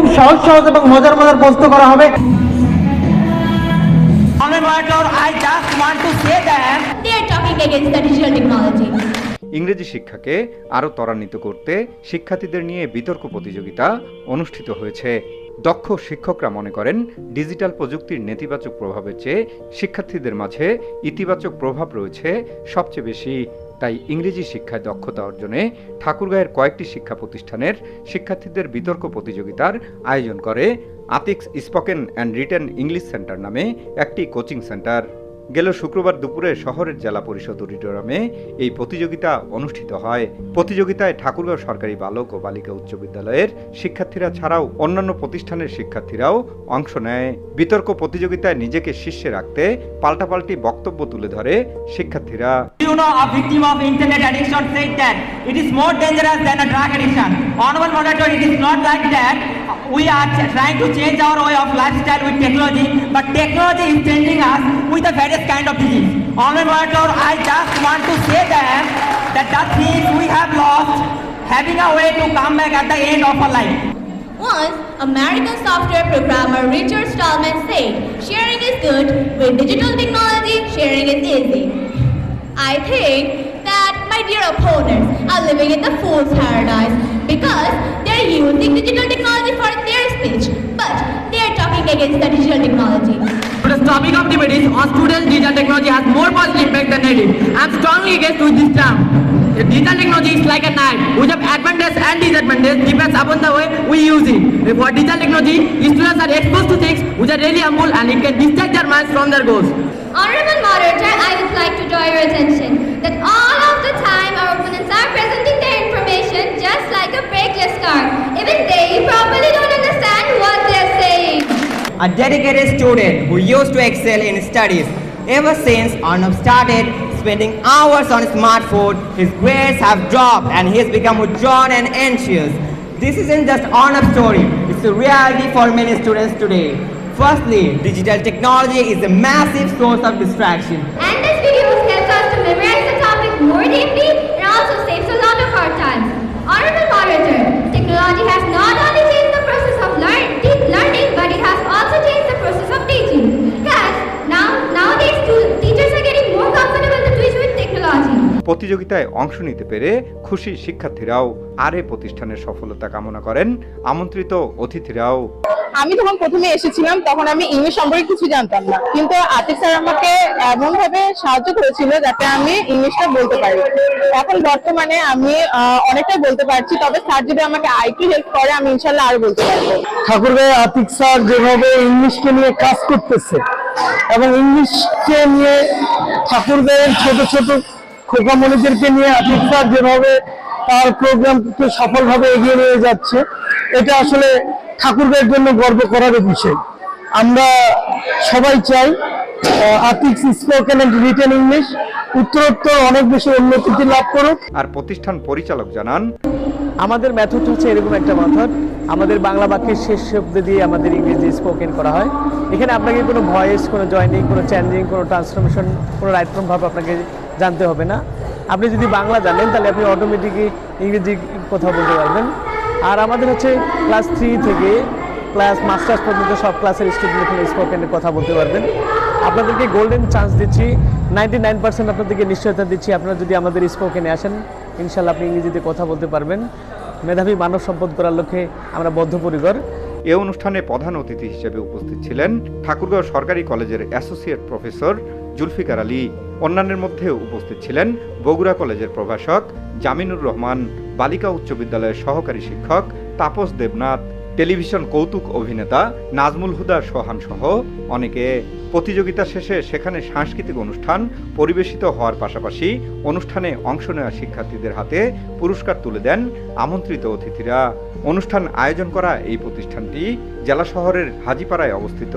খুব সহজ সহজ এবং মজার মজার প্রশ্ন করা হবে. ইংরেজি শিক্ষাকে আরও ত্বরান্বিত করতে শিক্ষার্থীদের নিয়ে বিতর্ক প্রতিযোগিতা অনুষ্ঠিত হয়েছে। দক্ষ শিক্ষকরা মনে করেন ডিজিটাল প্রযুক্তির নেতিবাচক প্রভাবের চেয়ে শিক্ষার্থীদের মাঝে ইতিবাচক প্রভাব রয়েছে সবচেয়ে বেশি। তাই ইংরেজি শিক্ষায় দক্ষতা অর্জনে ঠাকুরগাঁয়ের কয়েকটি শিক্ষা প্রতিষ্ঠানের শিক্ষার্থীদের বিতর্ক প্রতিযোগিতার আয়োজন করে Atiq's spoken and written English centre নামে একটি কোচিং সেন্টার। গেল শুক্রবার দুপুরে শহরের জেলা পরিষদ অডিটোরিয়ামে এই প্রতিযোগিতা অনুষ্ঠিত হয়। প্রতিযোগিতায় ঠাকুরগাঁও সরকারি বালক ও বালিকা উচ্চ বিদ্যালয়ের শিক্ষার্থীরা ছাড়াও অন্যান্য প্রতিষ্ঠানের শিক্ষার্থীরাও অংশ নেয়। বিতর্ক প্রতিযোগিতায় নিজেকে শীর্ষে রাখতে পাল্টাপাল্টি বক্তব্য তুলে ধরে শিক্ষার্থীরা। You know a victim of internet addiction. We are trying to change our way of lifestyle with technology, but technology is changing us with the various kind of disease. Honorable moderator, I just want to say that that the things we have lost, having a way to come back at the end of our life. Once, American software programmer Richard Stallman said, sharing is good, with digital technology, sharing is easy. I think that my dear opponents are living in the fool's paradise because they are using digital technology against the digital technology. Today's topic of debate is on students digital technology has more positive impact than negative. I am strongly against with this term. The Digital technology is like a knife, which have advantage and disadvantage depends upon the way we use it. For digital technology, students are exposed to things which are really harmful and it can distract their minds from their goals. Honorable moderator, I a dedicated student who used to excel in studies. Ever since Arnab started spending hours on his smartphone, his grades have dropped and he has become withdrawn and anxious. This isn't just Arnab's story, it's a reality for many students today. Firstly, digital technology is a massive source of distraction. And this videos helps us to memorize the topic more deeply and also saves a lot of our প্রতিযোগিতায় অংশ নিতে পেরে খুশি শিক্ষার্থীরাও আর এ প্রতিষ্ঠানের সফলতা কামনা করেন আমন্ত্রিত অতিথিরাও। আমি যখন প্রথমে এসেছিলাম তখন আমি ইংলিশ সম্পর্কে কিছু জানতাম না। কিন্তু আতিক স্যার আমাকে এমন ভাবে সাহায্য করেছিল যাতে আমি ইংলিশটা বলতে পারি। এখন বর্তমানে আমি অনেকটাই বলতে পারছি তবে স্যার যদি আমাকে আইটি হেল্প করে আমি ইনশাল্লাহ আরও বলতে পারব। ঠাকুরগাঁয়ে আতিক স্যার যেভাবে ইংলিশকে নিয়ে কাজ করতেছে এবং ইংলিশকে নিয়ে ঠাকুরগাঁয়ের ছোট ছোট খোকামণিদেরকে নিয়ে আতিক স্যার যেভাবে তার প্রোগ্রামকে সফলভাবে এগিয়ে নিয়ে যাচ্ছে এটা আসলে ঠাকুরগাঁয়ের জন্য গর্ব করার বিষয় আমরা সবাই চাই Atiq spoken and written English উত্তরোত্তর অনেক বেশি উন্নতি লাভ করুক। আর প্রতিষ্ঠান পরিচালক জানান আমাদের মেথড হচ্ছে এরকম একটা মেথড আমাদের বাংলা বাক্যের শেষ শব্দ দিয়ে আমাদের ইংরেজি স্পোকেন করা হয়। এখানে আপনাকে কোনো ভয়েস কোনো জয়নিং কোনো চেঞ্জিং কোনো ট্রান্সফরমেশন কোনো রাইট ফ্রম ভাব আপনাকে জানতে হবে না। আপনি যদি বাংলা জানেন, তাহলে আপনি অটোমেটিকই ইংরেজি কথা বলতে পারবেন। আর আমাদের হচ্ছে ক্লাস থ্রি থেকে ক্লাস মাস্টার্স পর্যন্ত সব ক্লাসের স্টুডেন্ট এখানে স্পোকেনে কথা বলতে পারবেন। আপনাদেরকে গোল্ডেন চান্স দিচ্ছি। নাইনটি নাইন পার্সেন্ট আপনাদেরকে নিশ্চয়তা দিচ্ছি। আপনারা যদি আমাদের স্পোকেনে আসেন, ইনশাল্লাহ আপনি ইংরেজিতে কথা বলতে পারবেন। মেধাবী মানব সম্পদ করার লক্ষ্যে আমরা বদ্ধপরিকর। এ অনুষ্ঠানে প্রধান অতিথি হিসেবে উপস্থিত ছিলেন ঠাকুরগাঁও সরকারি কলেজের অ্যাসোসিয়েট প্রফেসর জুলফিকার আলী। অন্যান্যের মধ্যে উপস্থিত ছিলেন বগুড়া কলেজের প্রভাষক জামিনুর রহমান, বালিকা উচ্চ বিদ্যালয়ের সহকারী শিক্ষক তাপস দেবনাথ টেলিভিশন কৌতুক অভিনেতা নাজমুল হুদা সোহান সহ অনেকে। প্রতিযোগিতা শেষে সেখানে সাংস্কৃতিক অনুষ্ঠান পরিবেশিত হওয়ার পাশাপাশি অনুষ্ঠানে অংশ নেওয়া শিক্ষার্থীদের হাতে পুরস্কার তুলে দেন আমন্ত্রিত অতিথিরা। অনুষ্ঠান আয়োজন করা এই প্রতিষ্ঠানটি জেলা শহরের হাজিপাড়ায় অবস্থিত।